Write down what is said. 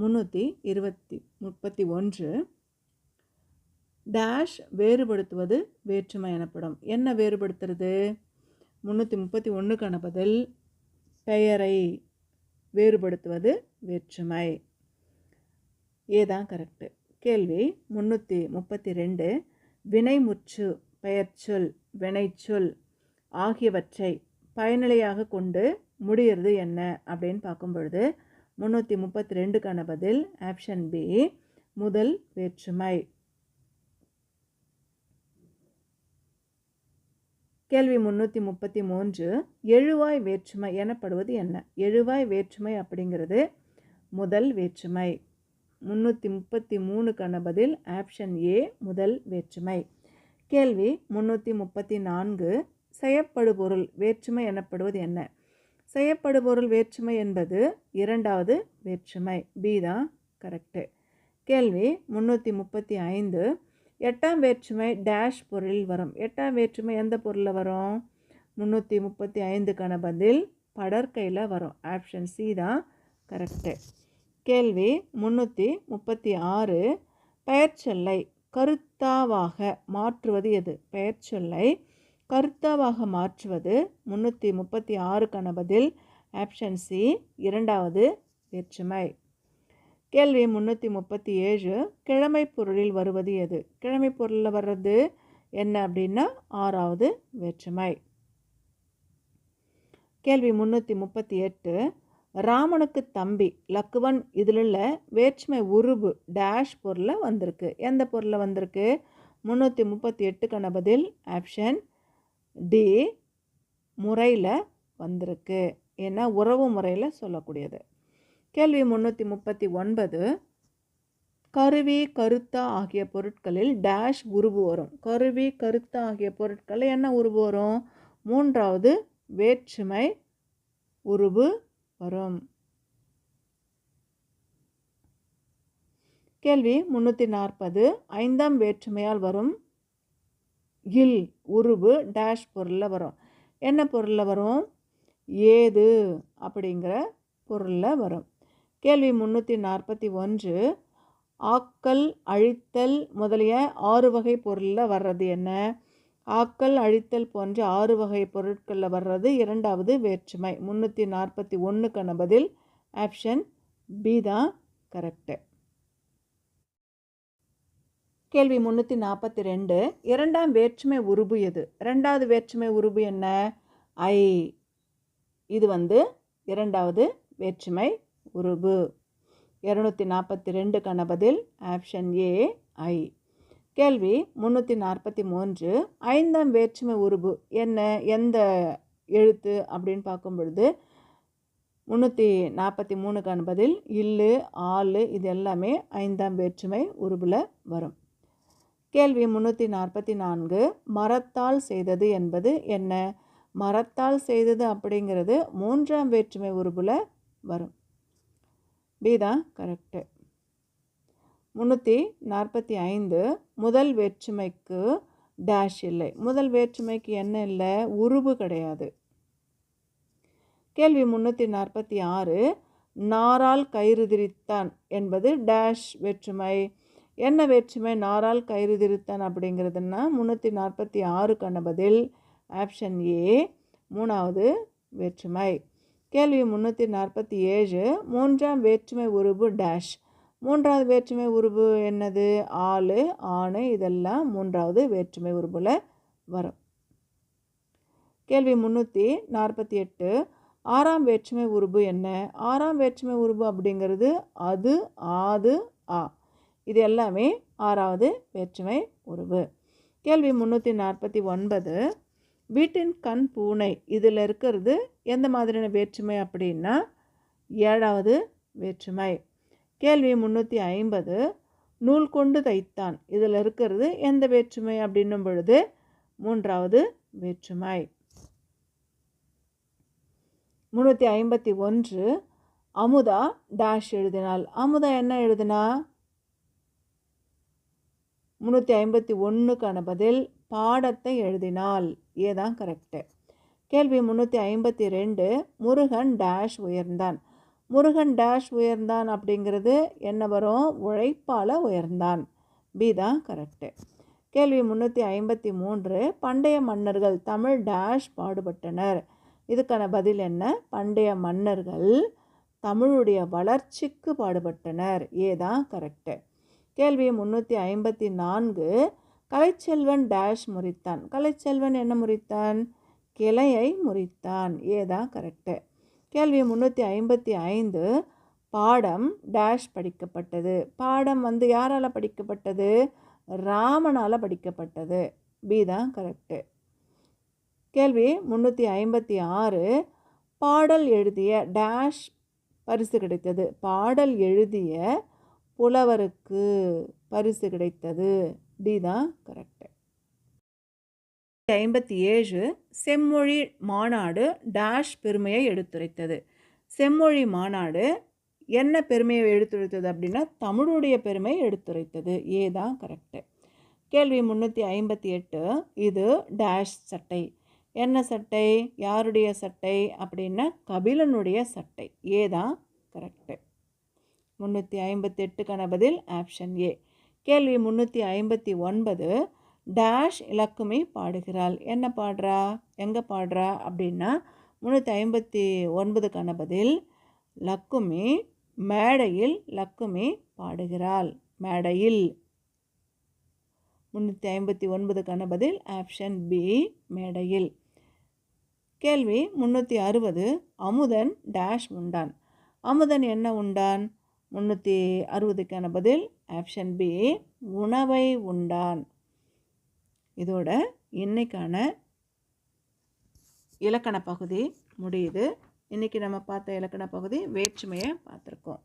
முந்நூற்றி இருபத்தி முப்பத்தி ஒன்று. டேஷ் வேறுபடுத்துவது வேற்றுமை எனப்படும். என்ன வேறுபடுத்துறது? முந்நூற்றி முப்பத்தி ஒன்றுக்கான பதில் பெயரை வேறுபடுத்துவது வேற்றுமை. ஏதான் கரெக்டு கேள்வி முந்நூற்றி முப்பத்தி ரெண்டு. வினைமுற்று பெயர்ச்சொல் வினைச்சொல் ஆகியவற்றை பயனிலையாக கொண்டு முடிகிறது என்ன அப்படின்னு பார்க்கும் பொழுது முந்நூற்றி முப்பத்தி ரெண்டுக்கான பதில் ஆப்ஷன் பி முதல் வேற்றுமை. கேள்வி முந்நூற்றி முப்பத்தி மூன்று எழுவாய் வேற்றுமை எனப்படுவது என்ன? எழுவாய் வேற்றுமை அப்படிங்கிறது முதல் வேற்றுமை. முந்நூற்றி முப்பத்தி மூணுக்கான பதில் ஆப்ஷன் ஏ முதல் வேற்றுமை. கேள்வி முந்நூற்றி முப்பத்தி நான்கு செயப்படுபொருள் வேற்றுமை எனப்படுவது என்ன? செய்யப்படுபொருள் வேற்றுமை என்பது இரண்டாவது வேற்றுமை. பி தான் கரெக்டு கேள்வி முந்நூற்றி முப்பத்தி ஐந்து. எட்டாம் வேற்றுமை டேஷ் பொருளில் வரும். எட்டாம் வேற்றுமை எந்த பொருளில் வரும்? முந்நூற்றி முப்பத்தி ஐந்துக்கான பதில் படற்கையில் வரும். ஆப்ஷன் சி தான் கரெக்டு கேள்வி முந்நூற்றி முப்பத்தி ஆறு. பெயர்ச்சொல்லை கருத்தாவாக மாற்றுவது எது? பெயர்ச்சொல்லை கருத்தாவாக மாற்றுவது முந்நூற்றி முப்பத்தி ஆறுக்கான பதில். ஆப்ஷன் சி இரண்டாவது வேற்றுமை. கேள்வி முந்நூற்றி முப்பத்தி ஏழு கிழமை பொருளில் வருவது எது? கிழமை பொருளில் வர்றது என்ன அப்படின்னா ஆறாவது வேற்றுமை. கேள்வி முந்நூற்றி முப்பத்தி எட்டு ராமனுக்கு தம்பி லக்குவன் இதில் உள்ள வேற்றுமை உருபு டேஷ் பொருளில் வந்திருக்கு. எந்த பொருளில் வந்திருக்கு? முந்நூற்றி முப்பத்தி எட்டுக்கான பதில். ஆப்ஷன் டி முறையில் வந்திருக்கு. ஏன்னா உறவு முறையில் சொல்லக்கூடியது. கேள்வி முந்நூற்றி முப்பத்தி ஒன்பது கருவி கருத்தா ஆகிய பொருட்களில் டேஷ் உருவு வரும். கருவி கருத்தா ஆகிய பொருட்களில் என்ன உருவு வரும்? மூன்றாவது வேற்றுமை உருவு வரும். கேள்வி முந்நூற்றி நாற்பது ஐந்தாம் வேற்றுமையால் வரும் கில் உருவு டேஷ் பொருளில் வரும். என்ன பொருளில் வரும்? ஏது அப்படிங்கிற பொருளில் வரும். கேள்வி முந்நூற்றி நாற்பத்தி ஒன்று ஆக்கல் அழித்தல் முதலிய ஆறு வகை பொருளில் வர்றது என்ன? ஆக்கல் அழித்தல் போன்ற ஆறு வகை பொருட்களில் வர்றது இரண்டாவது வேற்றுமை. முந்நூற்றி நாற்பத்தி ஒன்றுக்கான பதில் ஆப்ஷன் பி தான் கரெக்டு கேள்வி முந்நூற்றி நாற்பத்தி ரெண்டு இரண்டாம் வேற்றுமை உருபு எது? ரெண்டாவது வேற்றுமை உருபு என்ன? ஐ. இது வந்து இரண்டாவது வேற்றுமை உருபு. இரநூத்தி நாற்பத்தி ரெண்டு பதில் ஆப்ஷன் ஏ ஐ. கேள்வி முந்நூற்றி நாற்பத்தி மூன்று ஐந்தாம் வேற்றுமை உருபு என்ன? எந்த எழுத்து? அப்படின்னு பார்க்கும் பொழுது முந்நூற்றி நாற்பத்தி மூணு கணபதில் இல்லு ஆளு இது எல்லாமே ஐந்தாம் வேற்றுமை உருபில் வரும். கேள்வி முந்நூற்றி நாற்பத்தி நான்கு மரத்தால் செய்தது என்பது என்ன? மரத்தால் செய்தது அப்படிங்கிறது மூன்றாம் வேற்றுமை உருபில் வரும். பி தான் கரெக்டு முந்நூற்றி நாற்பத்தி ஐந்து முதல் வேற்றுமைக்கு டேஷ் இல்லை. முதல் வேற்றுமைக்கு என்ன இல்லை? உருவு கிடையாது. கேள்வி முந்நூற்றி நாற்பத்தி ஆறு நாரால் கயிறு திரித்தான் என்பது டேஷ் வேற்றுமை. என்ன வேற்றுமை? நாரால் கயிறு திருத்தன் அப்படிங்கிறதுனா முந்நூற்றி நாற்பத்தி ஆறுக்கான பதில் ஆப்ஷன் ஏ மூணாவது வேற்றுமை. கேள்வி முந்நூற்றி நாற்பத்தி ஏழு மூன்றாம் வேற்றுமை உருபு டேஷ் மூன்றாவது வேற்றுமை உருபு என்னது? ஆளு ஆணு இதெல்லாம் மூன்றாவது வேற்றுமை உருபில் வரும். கேள்வி முந்நூற்றி நாற்பத்தி எட்டு ஆறாம் வேற்றுமை உருபு என்ன? ஆறாம் வேற்றுமை உருபு அப்படிங்கிறது அது ஆது ஆ. இது எல்லாமே ஆறாவது வேற்றுமை உருவு கேள்வி முந்நூற்றி நாற்பத்தி ஒன்பது வீட்டின் கண் பூனை இதில் இருக்கிறது எந்த மாதிரியான வேற்றுமை அப்படின்னா ஏழாவது வேற்றுமை. கேள்வி முந்நூற்றி ஐம்பது நூல் கொண்டு தைத்தான் இதில் இருக்கிறது எந்த வேற்றுமை அப்படின்னும் பொழுது மூன்றாவது வேற்றுமை. முந்நூற்றி ஐம்பத்தி ஒன்று அமுதா டேஷ் எழுதினாள். அமுதா என்ன எழுதினா? முந்நூற்றி ஐம்பத்தி ஒன்றுக்கான பதில் பாடத்தை எழுதினால் ஏதான் கரெக்டு கேள்வி முந்நூற்றி ஐம்பத்தி ரெண்டு முருகன் டேஷ் உயர்ந்தான். முருகன் டேஷ் உயர்ந்தான் அப்படிங்கிறது என்ன வரும்? உழைப்பால் உயர்ந்தான். பி தான் கரெக்டு கேள்வி முந்நூற்றி ஐம்பத்தி மூன்று பண்டைய மன்னர்கள் தமிழ் டேஷ் பாடுபட்டனர். இதுக்கான பதில் என்ன? பண்டைய மன்னர்கள் தமிழுடைய வளர்ச்சிக்கு பாடுபட்டனர். ஏதான் கரெக்டு கேள்வி முந்நூற்றி ஐம்பத்தி நான்கு கலைச்செல்வன் டேஷ் முறித்தான். கலைச்செல்வன் என்ன முறித்தான்? கிளையை முறித்தான். ஏதான் கரெக்டு கேள்வி முந்நூற்றி ஐம்பத்தி ஐந்து பாடம் டேஷ் படிக்கப்பட்டது. பாடம் வந்து யாரால் படிக்கப்பட்டது? ராமனால் படிக்கப்பட்டது. பி தான் கரெக்டு கேள்வி முந்நூற்றி ஐம்பத்தி ஆறு பாடல் எழுதிய டேஷ் பரிசு கிடைத்தது. பாடல் எழுதிய புலவருக்கு பரிசு கிடைத்தது. டி தான் கரெக்டு. ஐம்பத்தி ஏழு செம்மொழி மாநாடு டேஷ் பெருமையை எடுத்துரைத்தது. செம்மொழி மாநாடு என்ன பெருமையை எடுத்துரைத்தது அப்படின்னா தமிழுடைய பெருமை எடுத்துரைத்தது. ஏ தான் கரெக்டு. கேள்வி முந்நூற்றி ஐம்பத்தி எட்டு இது டேஷ் சட்டை. என்ன சட்டை? யாருடைய சட்டை? அப்படின்னா கபிலனுடைய சட்டை. ஏ தான் கரெக்டு. முந்நூற்றி ஐம்பத்தெட்டுக்கான பதில் ஆப்ஷன் ஏ கேள்வி முந்நூற்றி ஐம்பத்தி ஒன்பது டேஷ் இலக்குமி பாடுகிறாள். என்ன பாடுறா? எங்கே பாடுறா? அப்படின்னா முந்நூற்றி ஐம்பத்தி ஒன்பதுக்கான பதில் லக்குமி மேடையில் லக்குமி பாடுகிறாள். மேடையில். முந்நூற்றி ஐம்பத்தி ஒன்பதுக்கான பதில் ஆப்ஷன் பி மேடையில். கேள்வி முந்நூற்றி அறுபது அமுதன் டேஷ் உண்டான். அமுதன் என்ன உண்டான்? முந்நூற்றி அறுபதுக்கான பதில் ஆப்ஷன் பி உணவை உண்டான். இதோட இன்னைக்கான இலக்கண பகுதி முடியுது. இன்றைக்கி நம்ம பார்த்த இலக்கண பகுதி வேற்றுமையை பார்த்துருக்கோம்.